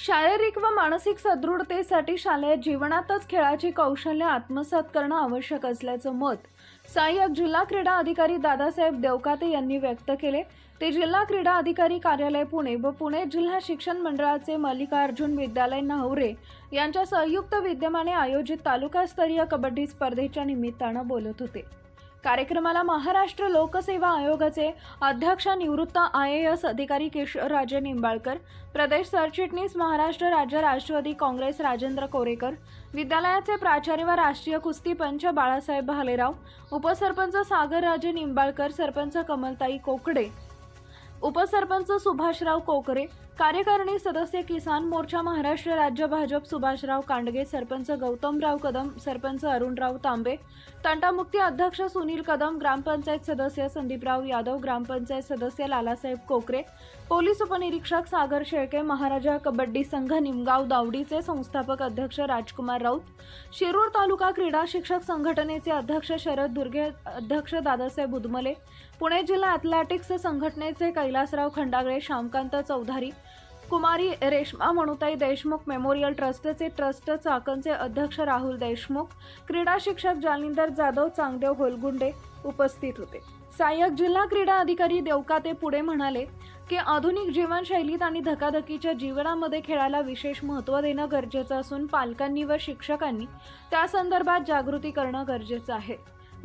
शारीरिक व मानसिक सदृढतेसाठी शालेय जीवनातच खेळाची कौशल्य आत्मसात करणं आवश्यक असल्याचं मत सहाय्यक जिल्हा क्रीडा अधिकारी दादासाहेब देवकाते यांनी व्यक्त केले. ते जिल्हा क्रीडा अधिकारी कार्यालय पुणे व पुणे जिल्हा शिक्षण मंडळाचे मल्लिकार्जुन विद्यालय नाहवरे यांच्या संयुक्त विद्यमाने आयोजित तालुकास्तरीय कबड्डी स्पर्धेच्या निमित्तानं बोलत होते. कार्यक्रमाला महाराष्ट्र लोकसेवा आयोगाचे अध्यक्ष निवृत्त आय ए एस अधिकारी किशोरराजे निंबाळकर प्रदेश सरचिटणीस महाराष्ट्र राज्य राष्ट्रवादी काँग्रेस राजेंद्र कोरेकर विद्यालयाचे प्राचार्य व राष्ट्रीय कुस्ती पंच बाळासाहेब भालेराव उपसरपंच सागरराजे निंबाळकर सरपंच कमलताई कोकडे उपसरपंच सुभाषराव कोकरे कार्यकारिणी सदस्य किसान मोर्चा महाराष्ट्र राज्य भाजप सुभाषराव कांडगे सरपंच गौतमराव कदम सरपंच अरुणराव तांबे तंटामुक्ती अध्यक्ष सुनील कदम ग्रामपंचायत सदस्य संदीपराव यादव ग्रामपंचायत सदस्य लालासाहेब कोकरे पोलीस उपनिरीक्षक सागर शेळके महाराजा कबड्डी संघ निमगाव दावडीचे संस्थापक अध्यक्ष राजकुमार राऊत शिरूर तालुका क्रीडा शिक्षक संघटनेचे अध्यक्ष शरद दुर्गे अध्यक्ष दादासाहेब उदमले पुणे जिल्हा ॲथलेटिक्स संघटनेचे कैलासराव खंडागळे श्यामकांत चौधारी कुमारी रेश्मा मणुताई देशमुख मेमोरियल ट्रस्टचे ट्रस्ट चाकणचे अध्यक्ष राहुल देशमुख क्रीडा शिक्षक जालिंदर जाधव चांगदेव होलगुंडे उपस्थित होते. सहाय्यक जिल्हा क्रीडा अधिकारी देवकाते पुढे म्हणाले की आधुनिक जीवनशैलीत आणि धकाधकीच्या जीवनामध्ये खेळाला विशेष महत्त्व देणं गरजेचं असून पालकांनी व शिक्षकांनी त्या संदर्भात जागृती करणं गरजेचं आहे.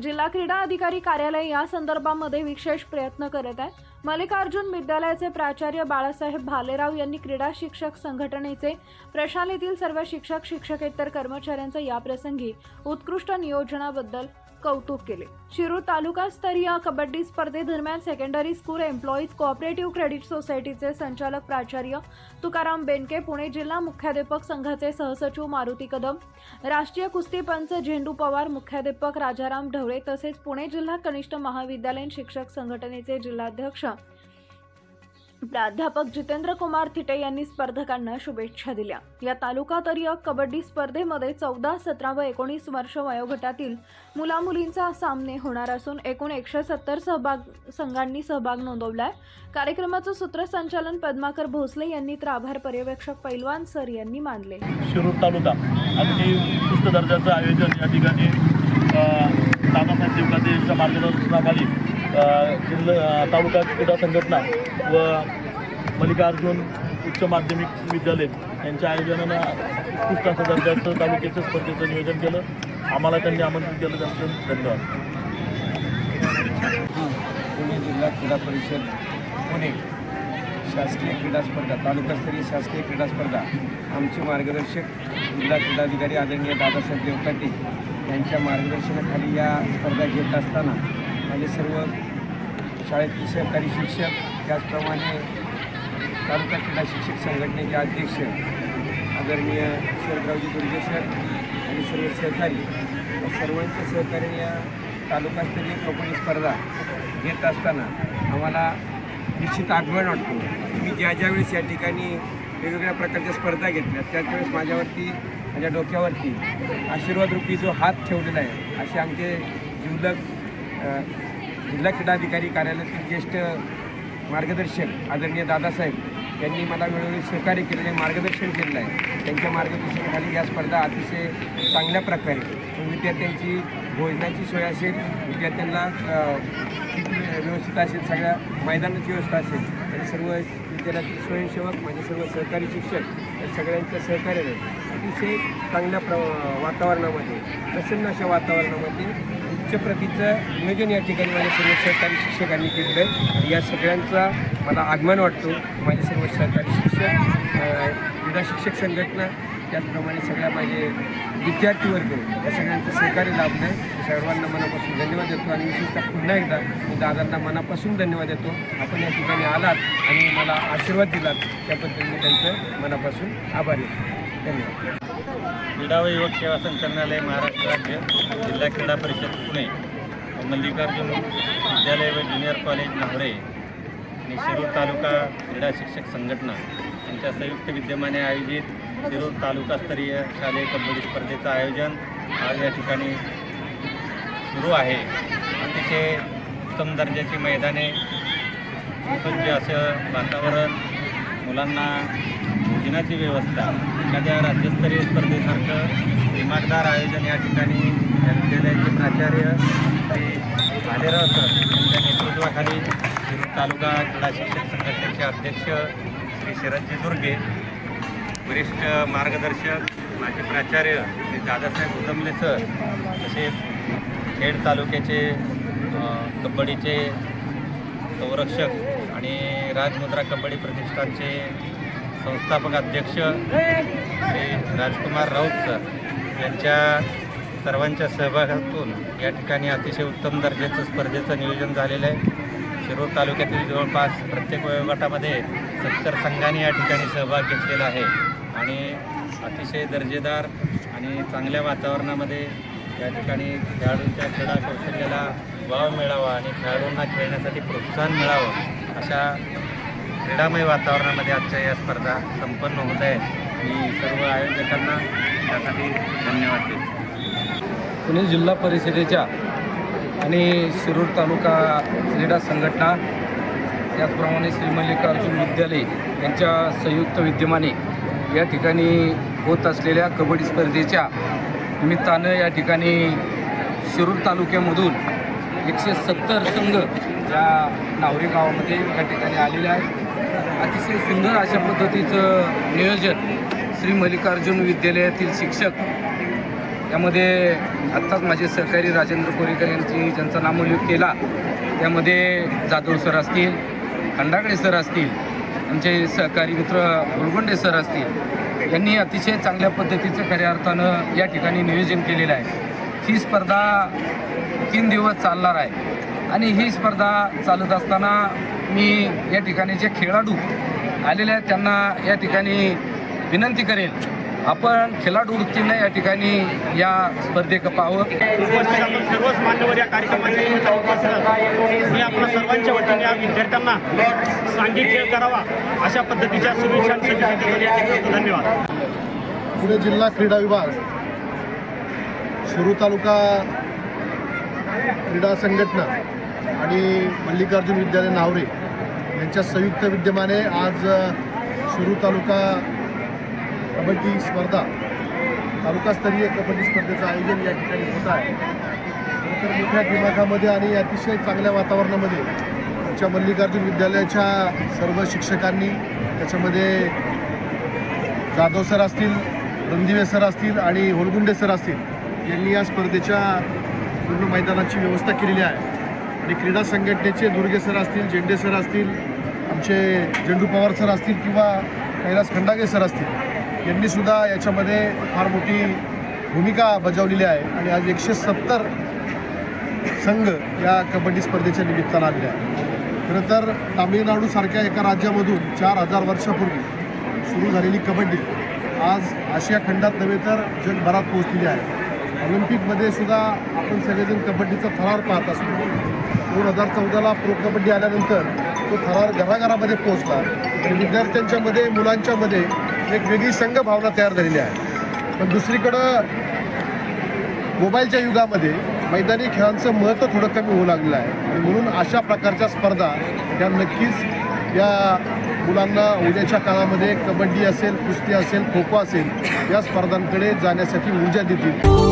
जिल्हा क्रीडा अधिकारी कार्यालय या संदर्भामध्ये विशेष प्रयत्न करत आहे मल्लिकार्जुन विद्यालयाचे प्राचार्य बाळासाहेब भालेराव यांनी क्रीडा शिक्षक संघटनेचे प्रशालेतील सर्व शिक्षक शिक्षकेतर कर्मचाऱ्यांचं याप्रसंगी उत्कृष्ट नियोजनाबद्दल कौतुक केले. शिरूर तालुकास्तरीय कबड्डी स्पर्धेदरम्यान secondary school employees cooperative credit सोसायटीचे संचालक प्राचार्य तुकाराम बेनके पुणे जिल्हा मुख्याध्यापक संघाचे सहसचिव मारुती कदम राष्ट्रीय कुस्ती पंच झेंडू पवार मुख्याध्यापक राजाराम ढवळे तसेच पुणे जिल्हा कनिष्ठ महाविद्यालयीन शिक्षक संघटनेचे जिल्हाध्यक्ष प्राध्यापक जितेंद्र कुमार थिटे यांनी स्पर्धकांना शुभेच्छा दिल्या. या तालुकास्तरीय कबड्डी स्पर्धेमध्ये चौदा सतरा व एकोणीस वर्ष वयोगटातील मुलामुलींचा सामने होणार असून एकूण एकशे सत्तर सहभाग संघांनी सहभाग नोंदवलाय. कार्यक्रमाचं सूत्रसंचालन पद्माकर भोसले यांनी तर आभार पर्यवेक्षक पैलवान सर यांनी मानले. शिरूर तालुका अगदी उत्कृष्ट दर्जाचं आयोजन या ठिकाणी मार्गदर्शनाखाली जिल्हा तालुका क्रीडा संघटना व मल्लिकार्जुन उच्च माध्यमिक विद्यालय यांच्या आयोजनानं उत्कृष्ट असं दर्जाचं तालुक्याच्या स्पर्धेचं नियोजन केलं. आम्हाला त्यांनी आमंत्रित केलं. त्यांचं धन्यवाद. पुणे जिल्हा क्रीडा परिषद पुणे शासकीय क्रीडा स्पर्धा तालुकास्तरीय शासकीय क्रीडा स्पर्धा. आमचे मार्गदर्शक जिल्हा क्रीडाधिकारी आदरणीय दादासाहेब देवकाटे यांच्या मार्गदर्शनाखाली या स्पर्धा घेत असताना माझे सर्व शाळेतील सहकारी शिक्षक त्याचप्रमाणे तालुका क्रीडा शिक्षक संघटनेचे अध्यक्ष आदरणीय शरदरावजी दुर्गे सर आणि सर्व सहकारी सर्वांच्या सहकार्याने या तालुकास्तरीय कबड्डी स्पर्धा घेत असताना आम्हाला निश्चित आगमन वाटतो. मी ज्या ज्यावेळेस या ठिकाणी वेगवेगळ्या प्रकारच्या स्पर्धा घेतल्या त्याच वेळेस माझ्यावरती माझ्या डोक्यावरती आशीर्वाद रूपी जो हात ठेवलेला आहे असे आमचे जीवलग जिल्हा क्रीडाधिकारी कार्यालयातील ज्येष्ठ मार्गदर्शक आदरणीय दादासाहेब यांनी मला वेळोवेळी सहकार्य केलेलं आहे मार्गदर्शन केलेलं आहे. त्यांच्या मार्गदर्शनाखाली या स्पर्धा अतिशय चांगल्या प्रकारे विद्यार्थ्यांची भोजनाची सोय असेल विद्यार्थ्यांना व्यवस्थित असेल सगळ्या मैदानाची व्यवस्था असेल आणि सर्व विद्यालयातील स्वयंसेवक माझे सर्व सहकारी शिक्षक सगळ्यांच्या सहकार्याने अतिशय चांगल्या प्र वातावरणामध्ये प्रसन्न अशा वातावरणामध्ये प्रतीचं नियोजन या ठिकाणी माझ्या सर्व सहकारी शिक्षकांनी केलेलं आहे. या सगळ्यांचा मला आगमन वाटतो. माझे सर्व सहकारी शिक्षक क्रीडा शिक्षक संघटना त्याचप्रमाणे सगळ्या माझे विद्यार्थी वर्ग या सगळ्यांचं सहकार्य लाभलं आहे. सर्वांना मनापासून धन्यवाद देतो आणि विशेषतः पुन्हा एकदा मी दादांना मनापासून धन्यवाद देतो. आपण या ठिकाणी आलात आणि मला आशीर्वाद दिलात. त्याबद्दल मी त्यांचं मनापासून आभारी आहे. धन्यवाद. क्रीडा व युवक सेवा संचालनालय महाराष्ट्र राज्य जिल्हा क्रीडा परिषद पुणे मल्लिकार्जुन विद्यालय व ज्युनियर कॉलेज नावरे आणि शिरूर तालुका क्रीडा शिक्षक संघटना यांच्या संयुक्त विद्यमाने आयोजित शिरूर तालुकास्तरीय शालेय कबड्डी स्पर्धेचं आयोजन आज या ठिकाणी सुरू आहे. अतिशय उत्तम दर्जाची मैदाने सुसज्ज असं वातावरण मुलांना भोजनाची व्यवस्था एखाद्या राज्यस्तरीय स्पर्धेसारखं दिमागदार आयोजन या ठिकाणी विद्यालयाचे प्राचार्य श्री भालेराव सर यांच्या नेतृत्वाखाली शिरूर तालुका क्रीडा शिक्षक संघटनेचे अध्यक्ष श्री शरदजी दुर्गे वरिष्ठ मार्गदर्शक माजी प्राचार्य श्री दादासाहेब उदमले सर तसेच खेड तालुक्याचे कबड्डीचे संरक्षक आणि राजमुद्रा कबड्डी प्रतिष्ठानचे संस्थापक अध्यक्ष श्री राजकुमार राऊत सर यांच्या सर्वांच्या सहभागातून या ठिकाणी अतिशय उत्तम दर्जाचं स्पर्धेचं नियोजन झालेलं आहे. शिरूर तालुक्यातील जवळपास प्रत्येक वयोगटामध्ये सत्तर संघांनी या ठिकाणी सहभाग घेतलेला आहे. आणि अतिशय दर्जेदार आणि चांगल्या वातावरणामध्ये या ठिकाणी खेळाडूंच्या क्रीडा कौशल्याला वाव मिळावा आणि खेळाडूंना खेळण्यासाठी प्रोत्साहन मिळावं अशा क्रीडामय वातावरणामध्ये आजच्या या स्पर्धा संपन्न होत आहे मी सर्व आयोजकांना त्यासाठी धन्यवाद देतो. पुणे जिल्हा परिषदेच्या आणि शिरूर तालुका क्रीडा संघटना त्याचप्रमाणे श्री मल्लिकार्जुन विद्यालय यांच्या संयुक्त विद्यमाने या ठिकाणी होत असलेल्या कबड्डी स्पर्धेच्या निमित्तानं या ठिकाणी शिरूर तालुक्यामधून एकशे सत्तर संघ या नावरी गावामध्ये या ठिकाणी आलेले आहेत. अतिशय सुंदर अशा पद्धतीचं नियोजन श्री मल्लिकार्जुन विद्यालयातील शिक्षक त्यामध्ये आत्ताच माझे सहकारी राजेंद्र कोरेकर यांची ज्यांचा नामोल्लेख केला त्यामध्ये जाधव सर असतील खंडाकडे सर असतील आमचे सहकारी मित्र गुलगुंडे सर असतील यांनी अतिशय चांगल्या पद्धतीचं खऱ्या अर्थानं या ठिकाणी नियोजन केलेलं आहे. ही स्पर्धा तीन दिवस चालणार आहे आणि ही स्पर्धा चालत असताना मी या ठिकाणी जे खेळाडू आलेले आहेत त्यांना या ठिकाणी विनंती करेन आपण खेळाडू वृत्तीने या ठिकाणी या स्पर्धेक पाहावं सर्वच मान्यवर या कार्यक्रमाच्या. मी आपल्या सर्वांच्या वतीने या विद्यार्थ्यांना सांघिक खेळ करावा अशा पद्धतीच्या शुभेच्छा आणि सदिच्छा देतो. धन्यवाद पुणे जिल्हा क्रीडा विभाग शिरूर तालुका क्रीडा संघटना आणि मल्लिकार्जुन विद्यालय नावरे यांच्या संयुक्त विद्यमाने आज सुरू तालुका कबड्डी स्पर्धा तालुकास्तरीय कबड्डी स्पर्धेचं आयोजन या ठिकाणी होत आहे. तर मोठ्या दिमागामध्ये आणि अतिशय चांगल्या वातावरणामध्ये आमच्या मल्लिकार्जुन विद्यालयाच्या सर्व शिक्षकांनी त्याच्यामध्ये जाधव सर असतील रणदिवे सर असतील आणि होलगुंडे सर असतील यांनी या स्पर्धेच्या पूर्ण मैदानाची व्यवस्था केलेली आहे. आणि क्रीडा संघटनेचे दुर्गे सर असतील झेंडे सर असतील आमचे झेंडू पवार सर असतील किंवा कैलास खंडागे सर असतील यांनीसुद्धा याच्यामध्ये फार मोठी भूमिका बजावलेली आहे. आणि आज एकशे सत्तर संघ या कबड्डी स्पर्धेच्या निमित्तानं आलेले आहे खरं तर तामिळनाडूसारख्या एका राज्यामधून चार हजार वर्षापूर्वी सुरू झालेली कबड्डी आज आशिया खंडात नव्हे तर जगभरात पोहोचलेली आहे. ऑलिम्पिकमध्ये सुद्धा आपण सगळेजण कबड्डीचा थरार पाहत असतो. दोन हजार चौदाला प्रो कबड्डी आल्यानंतर तो थरार घराघरामध्ये पोहोचला. आणि विद्यार्थ्यांच्यामध्ये मुलांच्यामध्ये एक वेगळी संघ भावना तयार झालेली आहे. पण दुसरीकडं मोबाईलच्या युगामध्ये मैदानी खेळांचं महत्त्व थोडं कमी होऊ लागलेलं आहे. आणि म्हणून अशा प्रकारच्या स्पर्धा त्या नक्कीच या मुलांना उद्याच्या काळामध्ये कबड्डी असेल कुस्ती असेल खो खो असेल या स्पर्धांकडे जाण्यासाठी ऊर्जा देतील.